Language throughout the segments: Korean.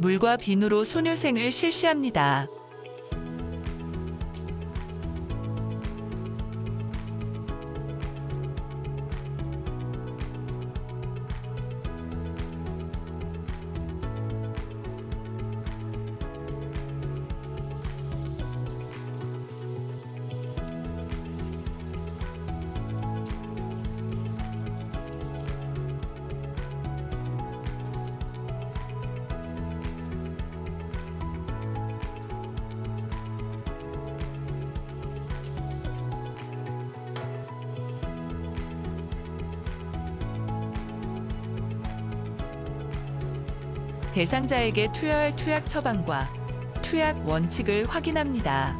물과 비누로 손유생을 실시합니다. 대상자에게 투여할 투약 처방과 투약 원칙을 확인합니다.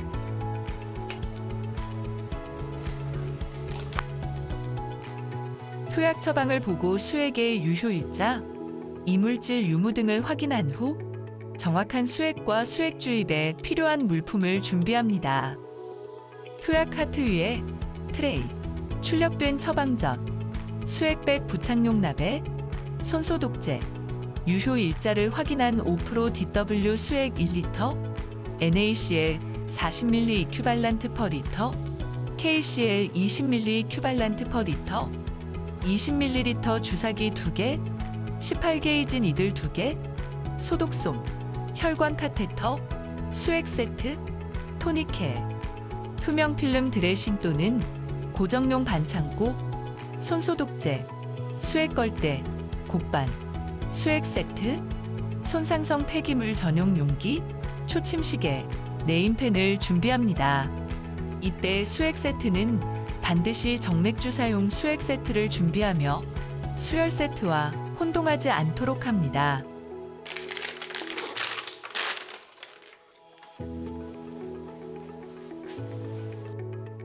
투약 처방을 보고 수액의 유효일자, 이물질 유무 등을 확인한 후 정확한 수액과 수액 주입에 필요한 물품을 준비합니다. 투약 카트 위에 트레이, 출력된 처방전, 수액백 부착용 나베, 손소독제, 유효 일자를 확인한 5% DW 수액 1리터, NaCl 40ml 이큐발란트 퍼 리터, KCl 20ml 이큐발란트 퍼 리터, 20ml 주사기 2개, 18게이지 니들 2개, 소독솜, 혈관 카테터, 수액 세트, 토니케, 투명 필름 드레싱 또는 고정용 반창고, 손소독제, 수액 걸대, 곡반, 수액 세트, 손상성 폐기물 전용 용기, 초침 시계, 네임펜을 준비합니다. 이때 수액 세트는 반드시 정맥주 사용 수액 세트를 준비하며 수혈 세트와 혼동하지 않도록 합니다.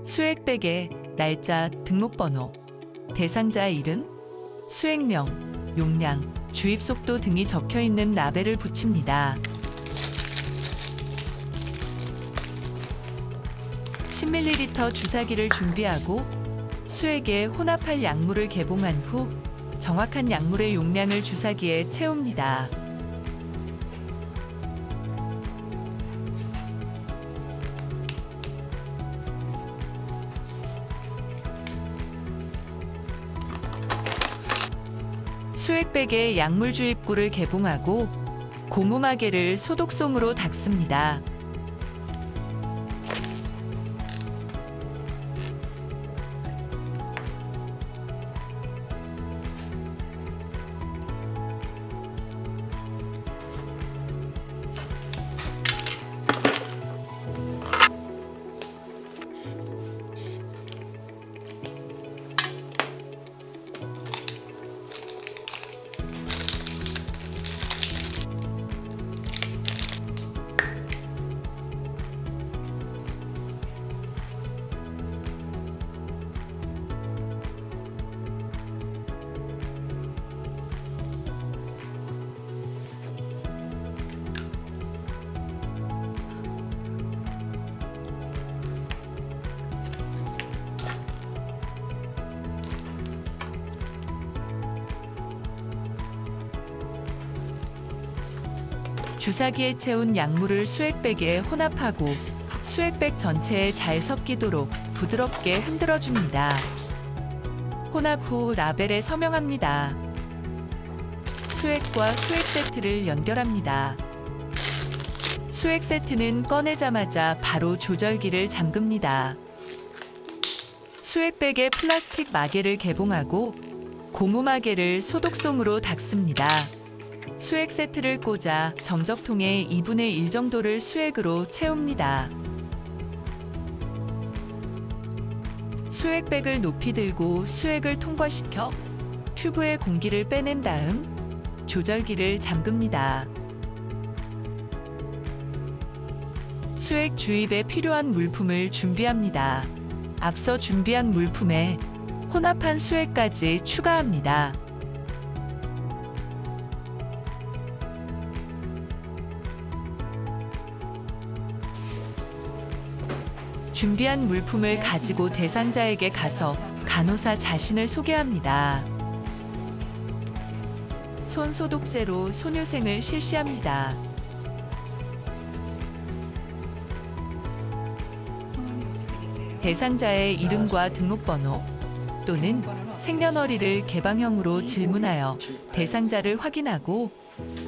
수액백에 날짜, 등록번호, 대상자 이름, 수액명, 용량, 주입 속도 등이 적혀 있는 라벨을 붙입니다. 10ml 주사기를 준비하고 수액에 혼합할 약물을 개봉한 후 정확한 약물의 용량을 주사기에 채웁니다. 수액백에 약물 주입구를 개봉하고 고무마개를 소독솜으로 닦습니다. 주사기에 채운 약물을 수액백에 혼합하고 수액백 전체에 잘 섞이도록 부드럽게 흔들어 줍니다. 혼합 후 라벨에 서명합니다. 수액과 수액 세트를 연결합니다. 수액 세트는 꺼내자마자 바로 조절기를 잠급니다. 수액백에 플라스틱 마개를 개봉하고 고무 마개를 소독솜으로 닦습니다. 수액 세트를 꽂아 정적통에 2분의 1 정도를 수액으로 채웁니다. 수액백을 높이 들고 수액을 통과시켜 튜브의 공기를 빼낸 다음 조절기를 잠급니다. 수액 주입에 필요한 물품을 준비합니다. 앞서 준비한 물품에 혼합한 수액까지 추가합니다. 준비한 물품을 가지고 대상자에게 가서 간호사 자신을 소개합니다. 손 소독제로 손유생을 실시합니다. 대상자의 이름과 등록번호 또는 생년월일을 개방형으로 질문하여 대상자를 확인하고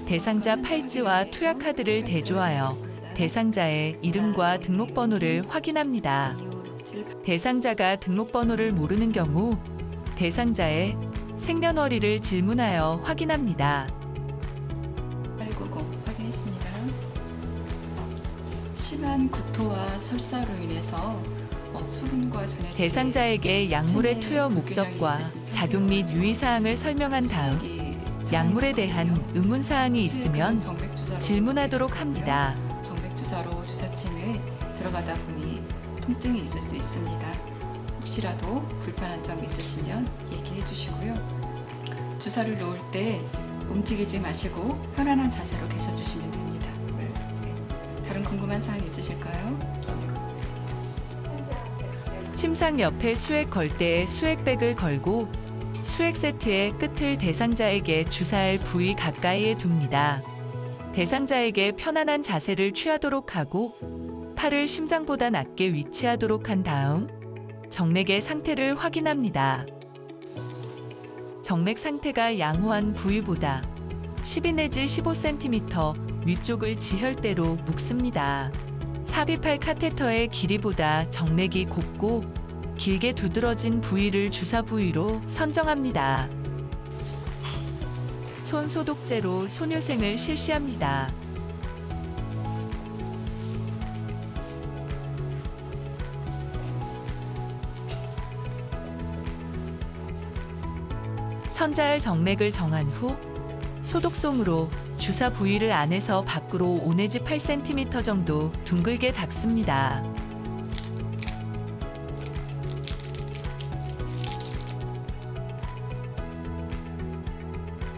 대상자 팔찌와 투약 카드를 대조하여 대상자의 이름과 등록번호를 확인합니다. 대상자가 등록번호를 모르는 경우 대상자의 생년월일을 질문하여 확인합니다. 899 확인했습니다. 심한 구토와 설사로 인해서 어, 수분과 전해 대상자에게 약물의 투여 목적과 작용 및 유의 사항을 설명한 다음 약물에 대한 의문 사항이 있으면 질문하도록 합니다. 주사로 주사침을 들어가다 보니 통증이 있을 수 있습니다. 혹시라도 불편한 점 있으시면 얘기해 주시고요. 주사를 놓을 때 움직이지 마시고 편안한 자세로 계셔 주시면 됩니다. 네. 다른 궁금한 사항 있으실까요? 침상 옆에 수액 걸대에 수액백을 걸고 수액 세트의 끝을 대상자에게 주사할 부위 가까이에 둡니다. 대상자에게 편안한 자세를 취하도록 하고 팔을 심장보다 낮게 위치하도록 한 다음 정맥의 상태를 확인합니다. 정맥 상태가 양호한 부위보다 12 내지 15cm 위쪽을 지혈대로 묶습니다. 삽입할 카테터의 길이보다 정맥이 곱고 길게 두드러진 부위를 주사 부위로 선정합니다. 손 소독제로 손유생을 실시합니다. 천자열 정맥을 정한 후 소독솜으로 주사 부위를 안에서 밖으로 5 내지 8cm 정도 둥글게 닦습니다.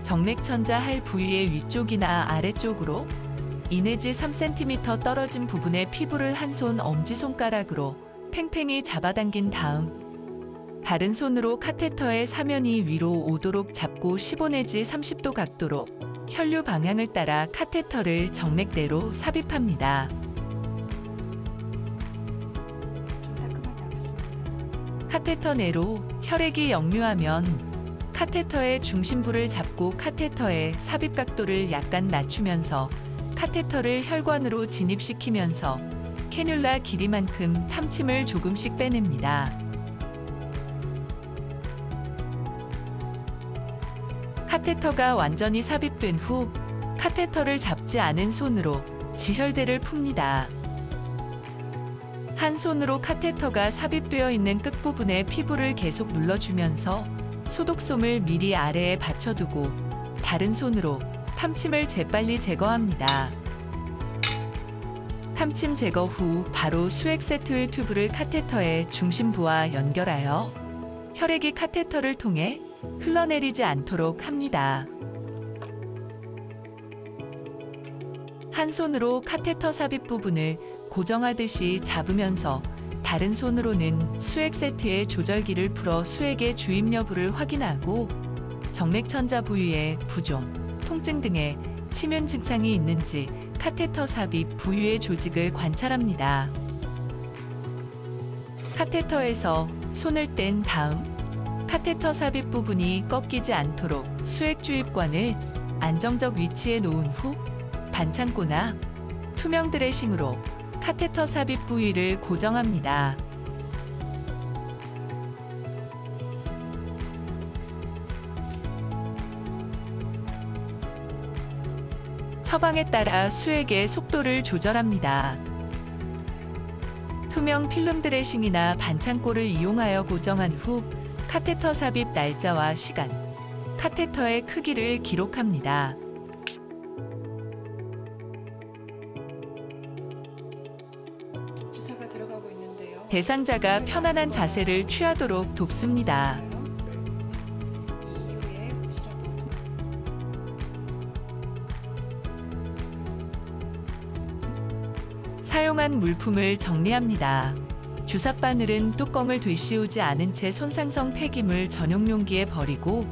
정맥천자 할 부위의 위쪽이나 아래쪽으로 2 내지 3cm 떨어진 부분에 피부를 한 손 엄지손가락으로 팽팽히 잡아당긴 다음 다른 손으로 카테터의 사면이 위로 오도록 잡고 15 내지 30도 각도로 혈류 방향을 따라 카테터를 정맥대로 삽입합니다. 카테터 내로 혈액이 역류하면 카테터의 중심부를 잡고 카테터의 삽입 각도를 약간 낮추면서 카테터를 혈관으로 진입시키면서 캐뉼라 길이만큼 탐침을 조금씩 빼냅니다. 카테터가 완전히 삽입된 후 카테터를 잡지 않은 손으로 지혈대를 풉니다. 한 손으로 카테터가 삽입되어 있는 끝부분에 피부를 계속 눌러주면서 소독솜을 미리 아래에 받쳐두고 다른 손으로 탐침을 재빨리 제거합니다. 탐침 제거 후 바로 수액 세트의 튜브를 카테터의 중심부와 연결하여 혈액이 카테터를 통해 흘러내리지 않도록 합니다. 한 손으로 카테터 삽입 부분을 고정하듯이 잡으면서 다른 손으로는 수액 세트의 조절기를 풀어 수액의 주입 여부를 확인하고 정맥천자 부위의 부종, 통증 등의 치면 증상이 있는지 카테터 삽입 부위의 조직을 관찰합니다. 카테터에서 손을 뗀 다음 카테터 삽입 부분이 꺾이지 않도록 수액 주입관을 안정적 위치에 놓은 후 반창고나 투명 드레싱으로 카테터 삽입 부위를 고정합니다. 처방에 따라 수액의 속도를 조절합니다. 투명 필름 드레싱이나 반창고를 이용하여 고정한 후 카테터 삽입 날짜와 시간, 카테터의 크기를 기록합니다. 대상자가 편안한 자세를 취하도록 돕습니다. 사용한 물품을 정리합니다. 주사 바늘은 뚜껑을 되씌우지 않은 채 손상성 폐기물 전용 용기에 버리고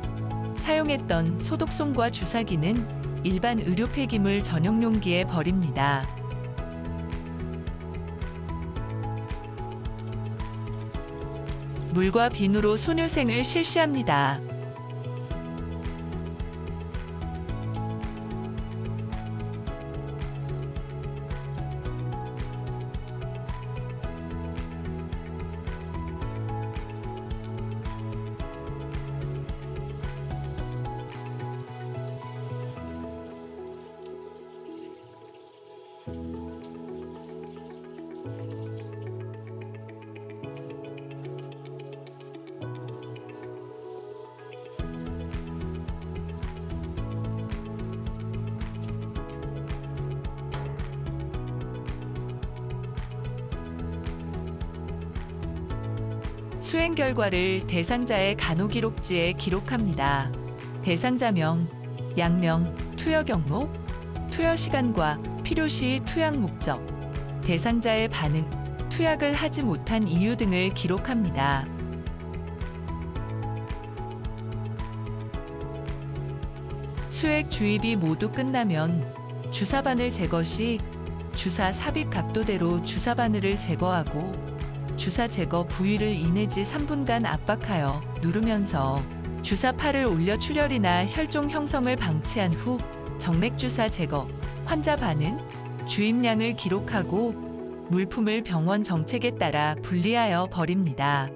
사용했던 소독솜과 주사기는 일반 의료 폐기물 전용 용기에 버립니다. 물과 비누로 손유생을 실시합니다. 수행 결과를 대상자의 간호 기록지에 기록합니다. 대상자명, 약명, 투여 경로, 투여 시간과 필요시 투약 목적, 대상자의 반응, 투약을 하지 못한 이유 등을 기록합니다. 수액 주입이 모두 끝나면 주사 바늘 제거 시 주사 삽입 각도대로 주사 바늘을 제거하고 주사 제거 부위를 2 내지 3분간 압박하여 누르면서 주사 팔을 올려 출혈이나 혈종 형성을 방치한 후 정맥 주사 제거, 환자 반응, 주입량을 기록하고 물품을 병원 정책에 따라 분리하여 버립니다.